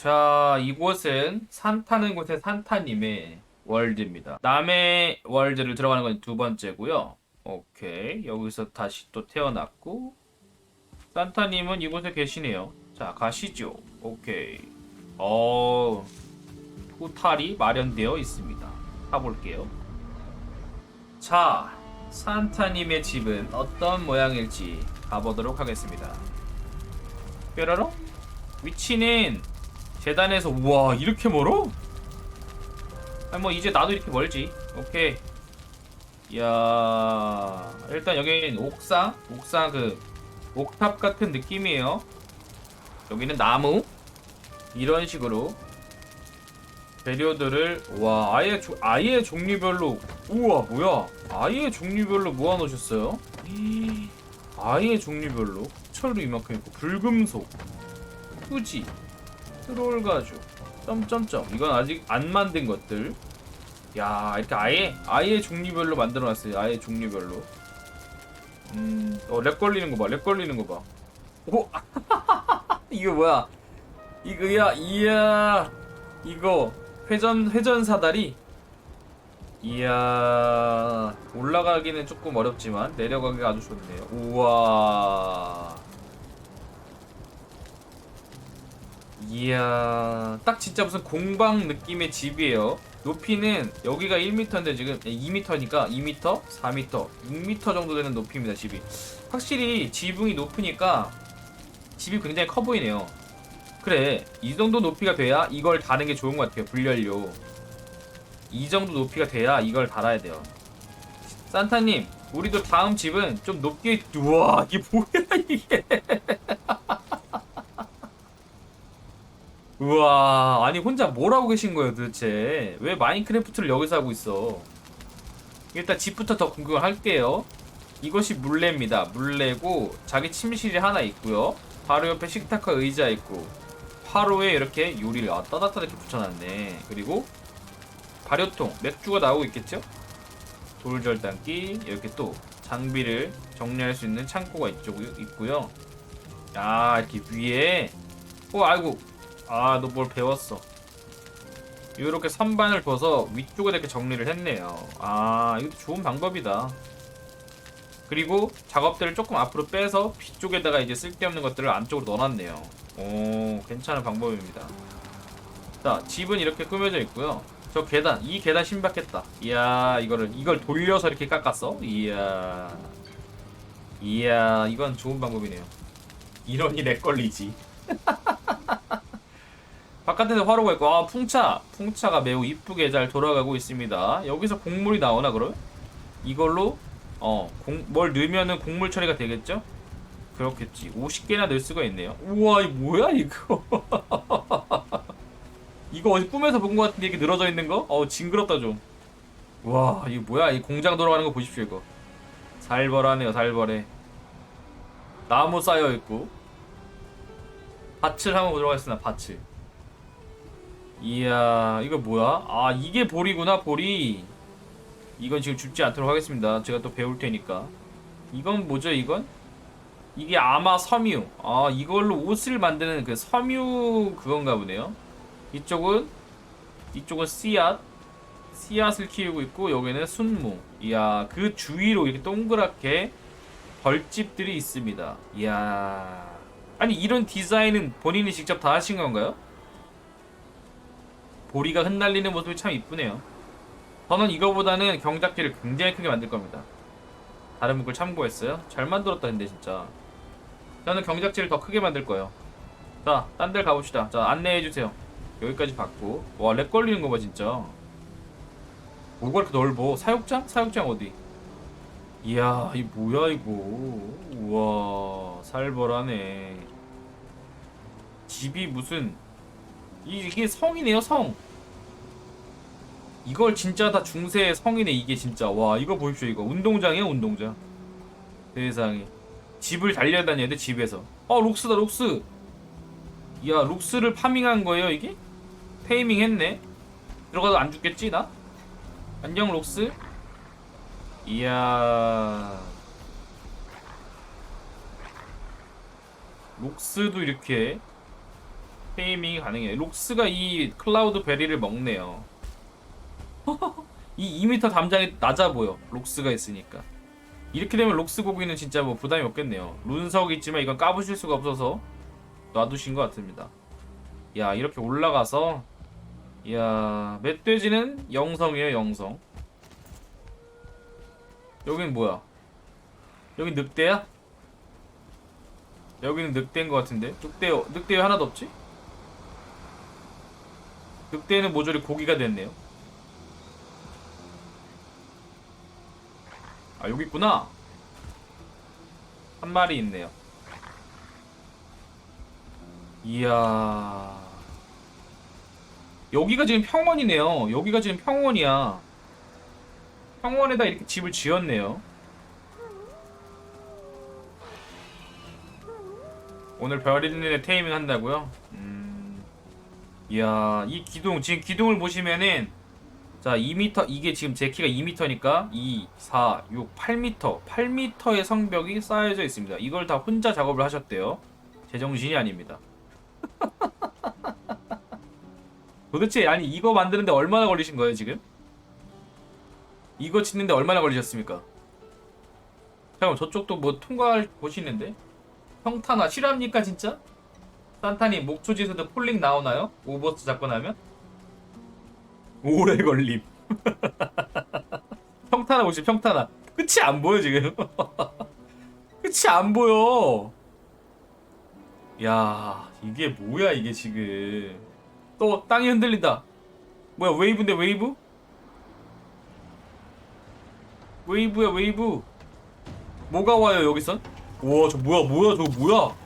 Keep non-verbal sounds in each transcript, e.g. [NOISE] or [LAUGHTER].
자, 이곳은 산 타는 곳의 산타님의 월드입니다. 남의 월드를 들어가는 건 두 번째고요. 오케이. 여기서 다시 또 태어났고 산타님은 이곳에 계시네요. 자, 가시죠. 오케이. 어, 포탈이 마련되어 있습니다. 가볼게요. 자, 산타님의 집은 어떤 모양일지 가보도록 하겠습니다. 뾰로롱? 위치는 재단에서 우와 이렇게 멀어? 아니 뭐 이제 나도 이렇게 멀지. 오케이. 이야 일단 여기는 옥상 옥상 그 옥탑 같은 느낌이에요. 여기는 나무. 이런 식으로 재료들을 와 아예 조, 아예 종류별로 우와 뭐야? 아예 종류별로 모아놓으셨어요? 아예 종류별로. 철로 이만큼 있고 불금속. 후지 트롤 가죽 점점점. 이건 아직 안 만든 것들. 야 이렇게 아예 아예 종류별로 만들어놨어요. 아예 종류별로. 음어렉 걸리는 거봐렉 걸리는 거봐. 오! [LAUGHS] 이거 뭐야? 이거야 이야. 이거 회전 회전 사다리? 이야. 올라가기는 조금 어렵지만 내려가기가 아주 좋네요. 우와 이야 딱 진짜 무슨 공방 느낌의 집이에요. 높이는 여기가 1m인데 지금 2m니까 2m, 4m, 6m 정도 되는 높이입니다 집이. 확실히 지붕이 높으니까 집이 굉장히 커 보이네요. 그래 이 정도 높이가 돼야 이걸 다는 게 좋은 것 같아요 불연료. 이 정도 높이가 돼야 이걸 달아야 돼요. 산타님 우리도 다음 집은 좀 높게 우와 이게 뭐야 이게 [LAUGHS] 우와 아니 혼자 뭘 하고 계신 거예요 도대체? 왜 마인크래프트를 여기서 하고 있어? 일단 집부터 더 궁금을 할게요. 이것이 물레입니다. 물레고 자기 침실이 하나 있고요. 바로 옆에 식탁과 의자 있고 화로에 이렇게 요리를 아 따뜻하게 붙여놨네. 그리고 발효통 맥주가 나오고 있겠죠? 돌절단기 이렇게 또 장비를 정리할 수 있는 창고가 이쪽 있고요. 야 이렇게 위에 어 아이고 아, 너 뭘 배웠어. 이렇게 선반을 둬서 위쪽에 이렇게 정리를 했네요. 아, 이것도 좋은 방법이다. 그리고 작업들을 조금 앞으로 빼서 뒤쪽에다가 이제 쓸데없는 것들을 안쪽으로 넣어놨네요. 오, 괜찮은 방법입니다. 자, 집은 이렇게 꾸며져 있고요. 저 계단, 이 계단 신박했다. 이야, 이거를, 이걸 돌려서 이렇게 깎았어? 이야. 이야, 이건 좋은 방법이네요. 이러니 내 걸리지. [LAUGHS] 바깥에서 화로가 있고 아 풍차. 풍차가 매우 이쁘게 잘 돌아가고 있습니다. 여기서 곡물이 나오나 그럼? 이걸로 어뭘 넣으면은 곡물 처리가 되겠죠? 그렇겠지. 50개나 넣을 수가 있네요. 우와 이 뭐야 이거? [LAUGHS] 이거 어디 꿈에서 본 것 같은데 이렇게 늘어져 있는 거? 어우 징그럽다 좀와 이거 뭐야? 이 공장 돌아가는 거 보십시오 이거. 살벌하네요 살벌해. 나무 쌓여 있고. 밭을 한번 보도록 하겠습니다 밭을 이야 이거 뭐야? 아 이게 볼이구나 볼이. 이건 지금 줍지 않도록 하겠습니다. 제가 또 배울 테니까. 이건 뭐죠 이건? 이게 아마 섬유. 아 이걸로 옷을 만드는 그 섬유 그건가 보네요. 이쪽은 이쪽은 씨앗. 씨앗을 키우고 있고 여기는 순무. 이야 그 주위로 이렇게 동그랗게 벌집들이 있습니다. 이야. 아니 이런 디자인은 본인이 직접 다 하신 건가요? 보리가 흩날리는 모습이 참 이쁘네요. 저는 이거보다는 경작지를 굉장히 크게 만들 겁니다. 다른 분들 참고했어요. 잘 만들었다 근데 진짜. 저는 경작지를 더 크게 만들 거예요. 자, 딴 데 가봅시다. 자, 안내해주세요. 여기까지 받고. 와, 렉 걸리는 거 봐, 진짜. 뭐가 이렇게 넓어? 사육장? 사육장 어디? 이야, 이 뭐야, 이거. 우와, 살벌하네. 집이 무슨 이- 이게 성이네요 성. 이걸 진짜 다 중세 성이네 이게 진짜. 와 이거 보십시오 이거. 운동장이야 운동장. 세상에. 집을 달려다녀야 돼 집에서. 어 록스다 록스. 야 록스를 파밍한 거예요 이게? 테이밍 했네. 들어가도 안 죽겠지 나? 안녕 록스. 이야. 록스도 이렇게 테이밍이 가능해요. 록스가 이 클라우드 베리를 먹네요. [LAUGHS] 이 2m 담장이 낮아 보여. 록스가 있으니까. 이렇게 되면 록스 고기는 진짜 뭐 부담이 없겠네요. 룬석 있지만 이건 까부실 수가 없어서 놔두신 것 같습니다. 야 이렇게 올라가서 야 멧돼지는 영성이에요 영성. 여긴 뭐야? 여긴 늑대야? 여기는 늑대인 것 같은데 늑대 늑대 왜 하나도 없지? 늑대는 모조리 고기가 됐네요. 아 여기 있구나. 한 마리 있네요. 이야. 여기가 지금 평원이네요. 여기가 지금 평원이야. 평원에다 이렇게 집을 지었네요. 오늘 별있는 애 테이밍 한다고요? 음. 이야, 이 기둥 지금 기둥을 보시면은 자, 2m 이게 지금 제 키가 2m니까 2, 4, 6, 8m, 8m의 성벽이 쌓여져 있습니다. 이걸 다 혼자 작업을 하셨대요. 제정신이 아닙니다. [LAUGHS] 도대체 아니 이거 만드는데 얼마나 걸리신 거예요 지금? 이거 짓는데 얼마나 걸리셨습니까? 잠깐만 저쪽도 뭐 통과할 곳이 있는데? 평탄화 실합니까 진짜? 산타님 목초지에서도 폴링 나오나요? 오버스 잡고 나면? 오래 걸림 평탄화 보시 평탄화 끝이 안 보여 지금 [LAUGHS] 끝이 안 보여 야 이게 뭐야 이게 지금 또 땅이 흔들린다 뭐야 웨이브인데 웨이브? 웨이브야 웨이브 뭐가 와요 여기선? 우와 저 뭐야 뭐야 저거 뭐야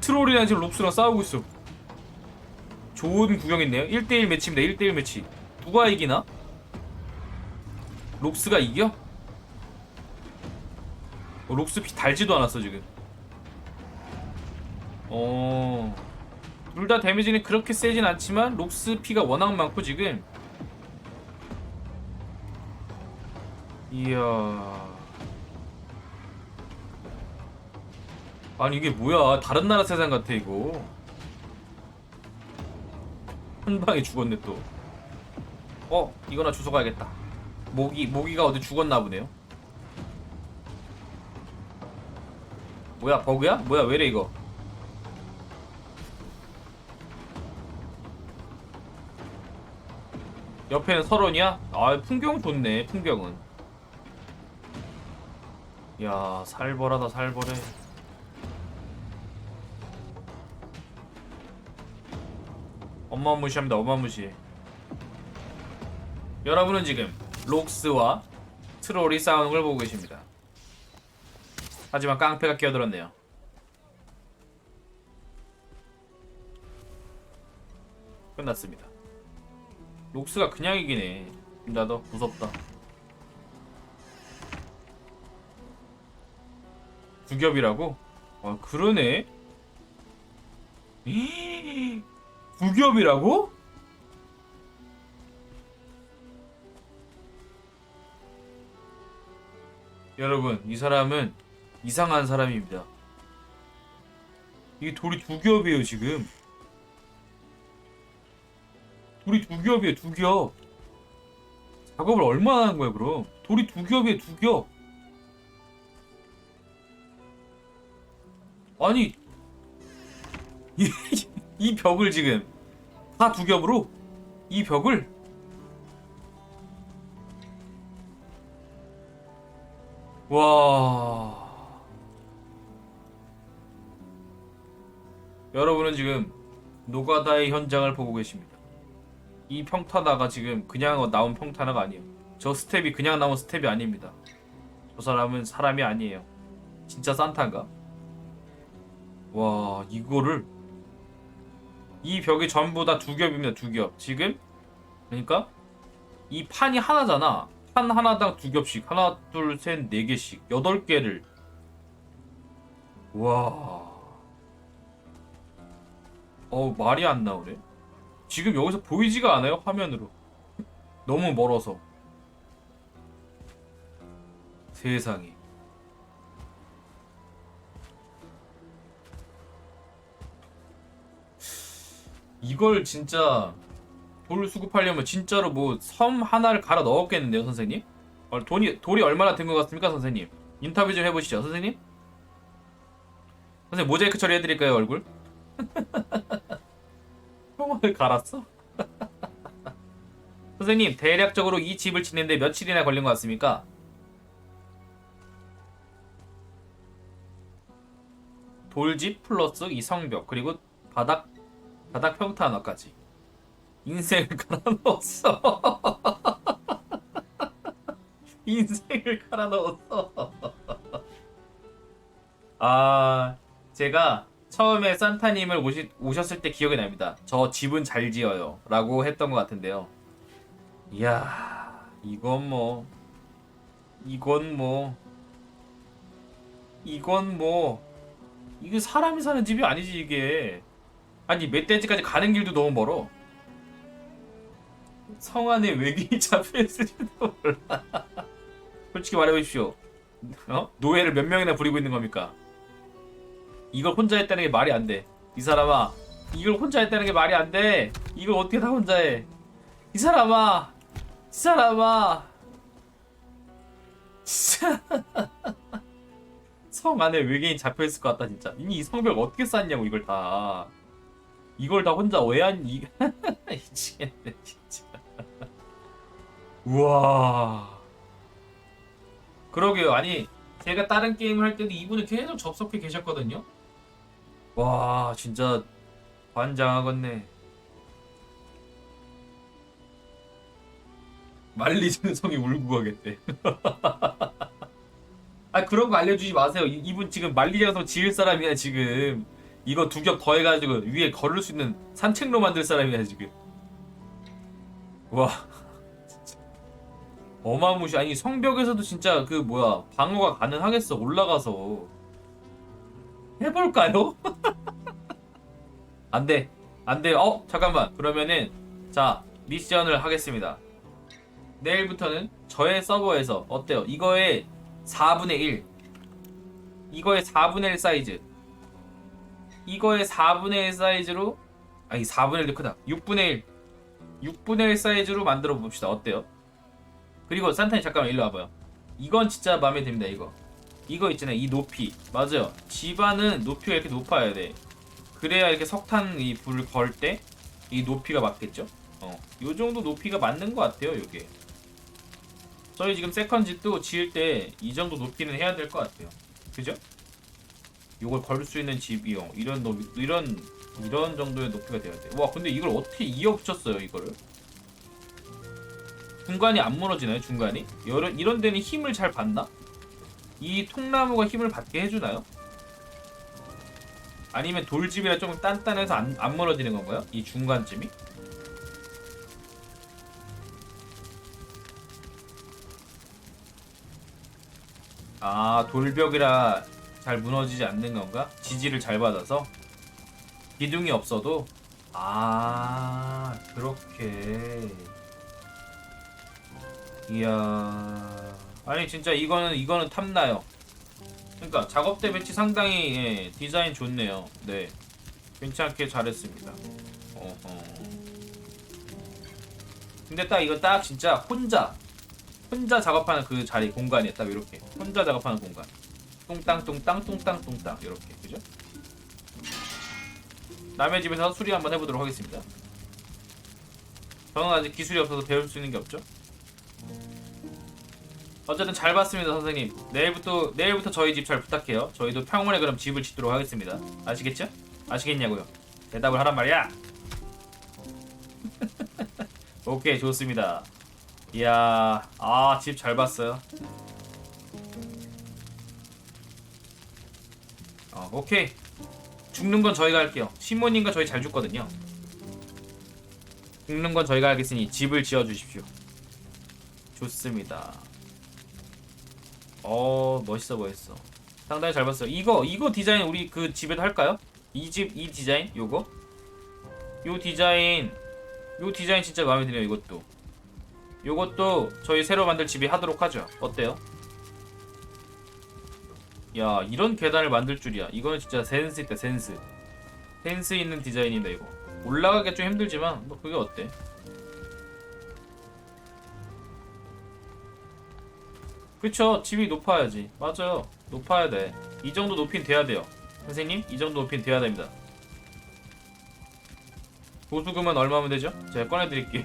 트롤이랑 지금 록스랑 싸우고 있어. 좋은 구경했네요. 1대1 매치입니다. 1대1 매치. 누가 이기나? 록스가 이겨? 어, 록스 피 달지도 않았어 지금. 어... 둘 다 데미지는 그렇게 세진 않지만 록스 피가 워낙 많고 지금. 이야 아니 이게 뭐야? 다른 나라 세상 같아 이거. 한 방에 죽었네 또. 어? 이거나 주워 가야겠다. 모기 모기가 어디 죽었나 보네요. 뭐야 버그야? 뭐야 왜래 이거? 옆에는 설원이야? 아 풍경 좋네 풍경은. 야 살벌하다 살벌해 어마무시합니다. 어마무시. 여러분은 지금 록스와 트롤이 싸우는 걸 보고 계십니다. 하지만 깡패가 끼어들었네요. 끝났습니다. 록스가 그냥 이기네. 나도 무섭다. 두 겹이라고? 아 그러네 [GASPS] 두 겹이라고? 여러분 이 사람은 이상한 사람입니다. 이게 돌이 두 겹이에요 지금. 돌이 두 겹이에요 두 겹 작업을 얼마나 하는 거야 그럼? 돌이 두 겹이에요 두 겹 아니 [LAUGHS] 이, 이 벽을 지금 다 두 겹으로 이 벽을 와 여러분은 지금 노가다의 현장을 보고 계십니다. 이 평타다가 지금 그냥 나온 평타다가 아니에요. 저 스텝이 그냥 나온 스텝이 아닙니다. 저 사람은 사람이 아니에요. 진짜 산타인가? 와 이거를 이 벽이 전부 다 두 겹입니다 두 겹. 지금 그러니까 이 판이 하나잖아. 판 하나당 두 겹씩 하나 둘 셋 네 개씩 여덟 개를 와. 어 말이 안 나오네. 지금 여기서 보이지가 않아요 화면으로. 너무 멀어서. 세상에. 이걸 진짜 돌 수급하려면 진짜로 뭐 섬 하나를 갈아 넣었겠는데요, 선생님? 어, 돈이 돌이 얼마나 든것 같습니까, 선생님? 인터뷰 좀 해보시죠, 선생님. 선생님 모자이크 처리해드릴까요, 얼굴? [LAUGHS] 형을 갈았어? [LAUGHS] 선생님 대략적으로 이 집을 짓는데 며칠이나 걸린 것 같습니까? 돌집 플러스 이 성벽 그리고 바닥 바닥 평타 하나까지 인생을 [LAUGHS] 갈아 넣었어. [LAUGHS] 인생을 갈아 넣었어. [LAUGHS] 아 제가 처음에 산타님을 오시, 오셨을 때 기억이 납니다. 저 집은 잘 지어요. 라고 했던 것 같은데요. 이야, 이건 뭐, 이건 뭐, 이건 뭐, 이게 사람이 사는 집이 아니지, 이게. 아니, 멧돼지까지 가는 길도 너무 멀어. 성 안에 외계인이 [LAUGHS] 잡혀있을지도 몰라. 솔직히 말해보십시오. 어? 노예를 몇 명이나 부리고 있는 겁니까? 이걸 혼자 했다는 게 말이 안 돼. 이 사람아, 이걸 혼자 했다는 게 말이 안 돼. 이걸 어떻게 다 혼자 해? 이 사람아, 이 사람아. 진짜. [LAUGHS] 성 안에 외계인 잡혀 있을 것 같다 진짜. 이미 이 성벽 어떻게 쌓냐고 이걸 다. 이걸 다 혼자 왜한 이 [LAUGHS] 미치겠네 진짜. 우와. 그러게요. 아니 제가 다른 게임을 할 때도 이분은 계속 접속해 계셨거든요. 와 진짜 환장하겠네. 말리지는 성이 울고 가겠대. [LAUGHS] 아 그런 거 알려주지 마세요. 이- 이분 지금 말리장성 지을 사람이야 지금. 이거 두 겹 더해가지고 위에 걸을 수 있는 산책로 만들 사람이야 지금. 와 [LAUGHS] 어마무시. 아니 성벽에서도 진짜 그 뭐야 방어가 가능하겠어 올라가서 해볼까요? [LAUGHS] 안돼 안돼. 어 잠깐만 그러면은 자 미션을 하겠습니다. 내일부터는 저의 서버에서 어때요? 이거의 4분의 1 이거의 4분의 1 사이즈 이거의 4분의 1 사이즈로 아니 4분의 1도 크다. 6분의 1 6분의 1 사이즈로 만들어 봅시다. 어때요? 그리고 산타님 잠깐만 일로 와봐요. 이건 진짜 마음에 듭니다 이거. 이거 있잖아요. 이 높이. 맞아요. 집안은 높이가 이렇게 높아야 돼. 그래야 이렇게 석탄 이 불을 걸 때 이 높이가 맞겠죠? 어, 요 정도 높이가 맞는 것 같아요 요게. 저희 지금 세컨 집도 지을 때 이 정도 높이는 해야 될 것 같아요. 그죠? 요걸 걸수 있는 집이요. 이런 높이, 이런 이런 정도의 높이가 돼야 돼. 와, 근데 이걸 어떻게 이어 붙였어요, 이거를? 중간이 안 무너지나요, 중간이? 이런 이런 데는 힘을 잘 받나? 이 통나무가 힘을 받게 해주나요? 아니면 돌집이라 조금 단단해서 안, 안 무너지는 건가요? 이 중간쯤이? 아 돌벽이라 잘 무너지지 않는 건가? 지지를 잘 받아서 기둥이 없어도 아 그렇게 이야 아니 진짜 이거는 이거는 탐나요. 그러니까 작업대 배치 상당히 예, 디자인 좋네요. 네 괜찮게 잘했습니다. 어허. 근데 딱 이거 딱 진짜 혼자 혼자 작업하는 그 자리 공간이야 딱 이렇게 혼자 작업하는 공간 뚱땅 뚱땅 뚱땅 뚱땅. 이렇게. 그죠? 남의 집에서 수리 한번 해보도록 하겠습니다. 저는 아직 기술이 없어서 배울 수 있는 게 없죠? 어쨌든 잘 봤습니다 선생님. 내일부터 내일부터 저희 집 잘 부탁해요. 저희도 평원에 그럼 집을 짓도록 하겠습니다. 아시겠죠? 아시겠냐고요? 대답을 하란 말이야. [LAUGHS] 오케이 좋습니다. 이야, 아, 집 잘 봤어요. 오케이. 죽는 건 저희가 할게요. 시모님과 저희 잘 죽거든요. 죽는 건 저희가 하겠으니 집을 지어 주십시오. 좋습니다. 어, 멋있어 보였어. 상당히 잘 봤어요. 이거, 이거 디자인 우리 그 집에도 할까요? 이 집, 이 디자인? 요거? 요 디자인, 요 디자인 진짜 마음에 드네요, 이것도. 요것도 저희 새로 만들 집이 하도록 하죠. 어때요? 야 이런 계단을 만들 줄이야. 이거는 진짜 센스 있다 센스. 센스 있는 디자인인데 이거. 올라가기 좀 힘들지만 뭐 그게 어때? 그쵸 집이 높아야지 맞아요 높아야 돼이 정도 높이는 돼야 돼요 선생님 이 정도 높이는 돼야 됩니다 보수금은 얼마면 되죠? 제가 꺼내드릴게요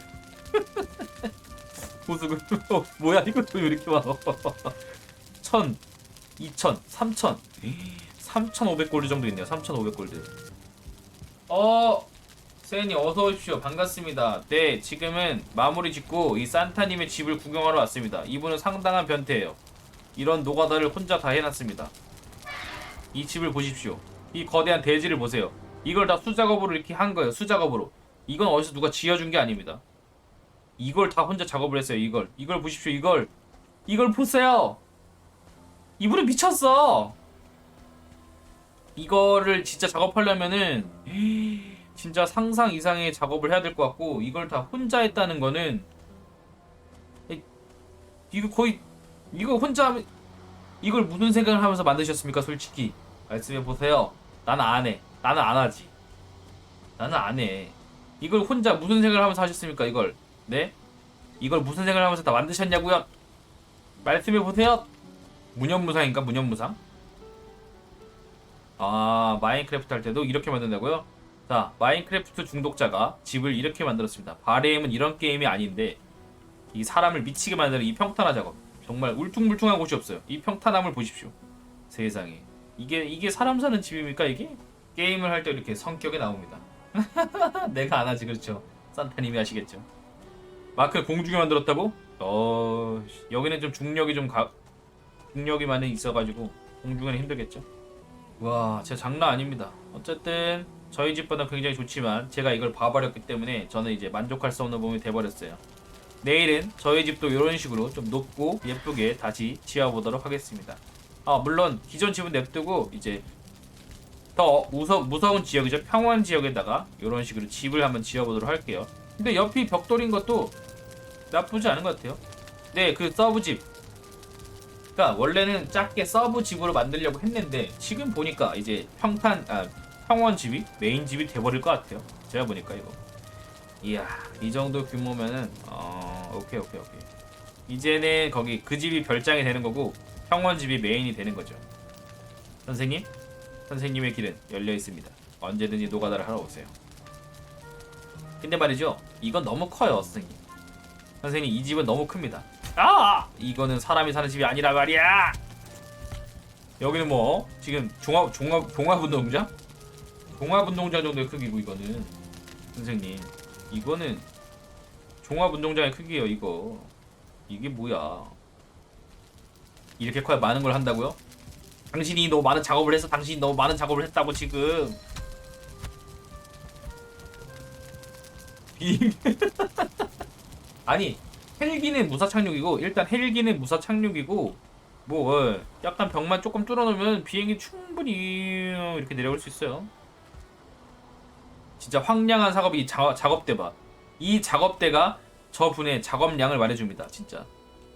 [LAUGHS] 보수금 [LAUGHS] 어, 뭐야 이것도 왜 이렇게 많아 [LAUGHS] 천, 이천, 삼천. 3,500골드 정도 있네요. 3,500골드. 어 세니 어서 오십시오. 반갑습니다. 네 지금은 마무리 짓고 이 산타님의 집을 구경하러 왔습니다. 이분은 상당한 변태예요. 이런 노가다를 혼자 다 해놨습니다. 이 집을 보십시오. 이 거대한 대지를 보세요. 이걸 다 수작업으로 이렇게 한 거예요. 수작업으로. 이건 어디서 누가 지어준 게 아닙니다. 이걸 다 혼자 작업을 했어요 이걸. 이걸 보십시오 이걸. 이걸 보세요 이분은 미쳤어. 이거를 진짜 작업하려면은 진짜 상상 이상의 작업을 해야 될 것 같고 이걸 다 혼자 했다는 거는 이- 이거 거의 이거 혼자 이걸 무슨 생각을 하면서 만드셨습니까 솔직히? 말씀해 보세요. 나는 안 해. 나는 안 하지. 나는 안 해. 이걸 혼자 무슨 생각을 하면서 하셨습니까 이걸? 네? 이걸 무슨 생각을 하면서 다 만드셨냐고요? 말씀해 보세요 무념무상인가? 무념무상? 아 마인크래프트 할 때도 이렇게 만든다고요? 자 마인크래프트 중독자가 집을 이렇게 만들었습니다. 바레임은 이런 게임이 아닌데 이 사람을 미치게 만드는 이 평탄화 작업. 정말 울퉁불퉁한 곳이 없어요. 이 평탄함을 보십시오. 세상에. 이게 이게 사람 사는 집입니까 이게? 게임을 할 때 이렇게 성격이 나옵니다. [LAUGHS] 내가 안 하지 그렇죠? 산타님이 하시겠죠. 마크를 공중에 만들었다고? 어 여기는 좀 중력이 좀 가, 중력이 많이 있어가지고 공중에는 힘들겠죠 와, 진짜 장난 아닙니다. 어쨌든 저희 집보다 굉장히 좋지만 제가 이걸 봐버렸기 때문에 저는 이제 만족할 수 없는 몸이 돼버렸어요. 내일은 저희 집도 이런 식으로 좀 높고 예쁘게 다시 지어보도록 하겠습니다. 아, 물론 기존 집은 냅두고 이제 더 무서, 무서운 지역이죠. 평원 지역에다가 이런 식으로 집을 한번 지어보도록 할게요. 근데 옆이 벽돌인 것도 나쁘지 않은 것 같아요. 네, 그 서브집 그러니까 원래는 작게 서브 집으로 만들려고 했는데 지금 보니까 이제 평탄 아 평원 집이 메인 집이 돼버릴 것 같아요. 제가 보니까 이거. 이야 이 정도 규모면은 어 오케이 오케이 오케이. 이제는 거기 그 집이 별장이 되는 거고 평원 집이 메인이 되는 거죠. 선생님, 선생님의 길은 열려 있습니다. 언제든지 노가다를 하러 오세요. 근데 말이죠, 이건 너무 커요, 선생님. 선생님 이 집은 너무 큽니다. 아! 이거는 사람이 사는 집이 아니라 말이야. 여기는 뭐 지금 종합 종합 종합 운동장? 종합 운동장 정도의 크기고 이거는 선생님 이거는 종합 운동장의 크기예요 이거 이게 뭐야 이렇게 커야 많은 걸 한다고요? 당신이 너무 많은 작업을 해서 당신이 너무 많은 작업을 했다고 지금 비 [LAUGHS] 아니 헬기는 무사 착륙이고 일단 헬기는 무사 착륙이고 뭐 어, 약간 벽만 조금 뚫어놓으면 비행기 충분히 이렇게 내려올 수 있어요. 진짜 황량한 작업이 이 자, 작업대 봐. 이 작업대가 저분의 작업량을 말해줍니다. 진짜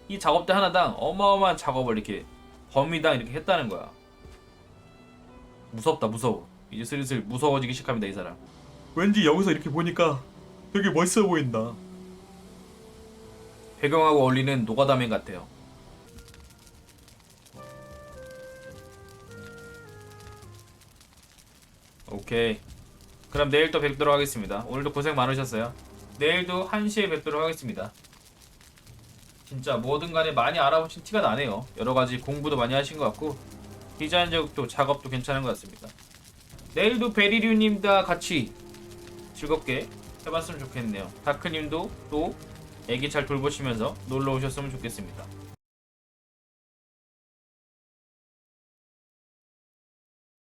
이 작업대 하나당 어마어마한 작업을 이렇게 범위당 이렇게 했다는 거야. 무섭다 무서워. 이제 슬슬 무서워지기 시작합니다 이 사람. 왠지 여기서 이렇게 보니까 되게 멋있어 보인다. 배경하고 어울리는 노가다맨 같아요. 오케이. 그럼 내일 또 뵙도록 하겠습니다. 오늘도 고생 많으셨어요. 내일도 1시에 뵙도록 하겠습니다. 진짜 뭐든 간에 많이 알아보신 티가 나네요. 여러 가지 공부도 많이 하신 것 같고 디자인적도 작업도 괜찮은 것 같습니다. 내일도 베리류님과 같이 즐겁게 해봤으면 좋겠네요. 다크님도 또 애기 잘 돌보시면서 놀러 오셨으면 좋겠습니다.